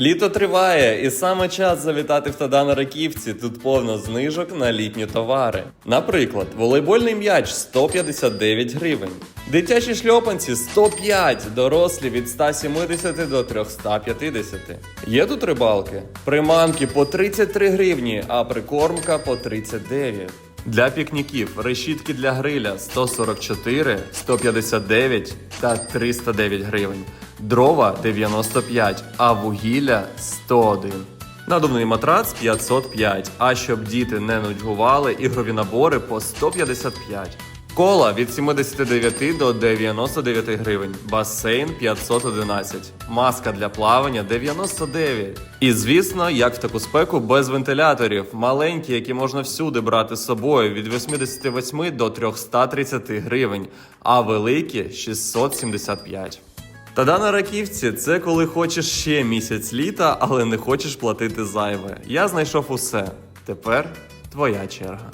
Літо триває, і саме час завітати в Тадана Раківці. Тут повно знижок на літні товари. Наприклад, волейбольний м'яч 159 гривень, дитячі шльопанці 105, дорослі від 170 до 350. Є тут рибалки? Приманки по 33 гривні, а прикормка по 39. Для пікніків решітки для гриля 144, 159 та 309 гривень. Дрова 95, а вугілля 101. Надувний матрац 505, а щоб діти не нудьгували, ігрові набори по 155. Кола від 79 до 99 гривень, басейн 511, маска для плавання 99. І звісно, як в таку спеку без вентиляторів, маленькі, які можна всюди брати з собою від 88 до 330 гривень, а великі 675. Та на раківці це коли хочеш ще місяць літа, але не хочеш платити зайве. Я знайшов усе. Тепер твоя черга.